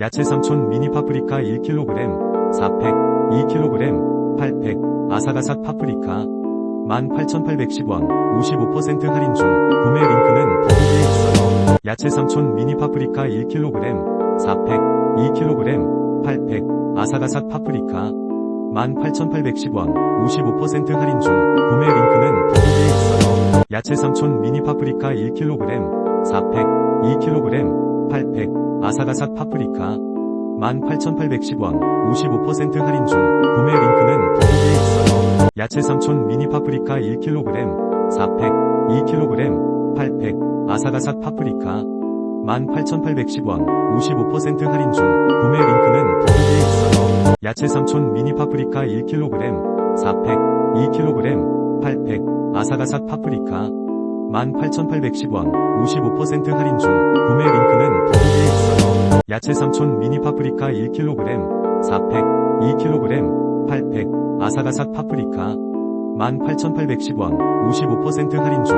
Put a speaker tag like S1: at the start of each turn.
S1: 야채 삼촌 미니 파프리카 1kg, 4팩, 2kg, 8팩, 아삭아삭 파프리카. 18,810원, 55% 할인 중, 구매 링크는 더보기에 있어요. 야채 삼촌 미니 파프리카 1kg, 4팩, 2kg, 8팩, 아삭아삭 파프리카. 18,810원, 55% 할인 중, 구매 링크는 더보기에 있어요. 야채 삼촌 미니 파프리카 1kg, 4팩, 2kg, 8팩, 아삭아삭 파프리카. 18,810원, 55% 할인 중, 구매 링크는 더보기에 있어요. 야채 삼촌 미니 파프리카 1kg, 4팩, 2kg, 8팩, 아삭아삭 파프리카. 18,810원, 55% 할인 중, 구매 링크는 더보기에 있어요. 야채 삼촌 미니 파프리카 1kg, 4팩, 2kg, 8팩, 아삭아삭 파프리카. 18,810원, 55% 할인 중, 구매 링크는. 야채 삼촌 미니 파프리카 1kg, 4팩, 2kg, 8팩, 아삭아삭 파프리카. 18,810원, 55% 할인 중,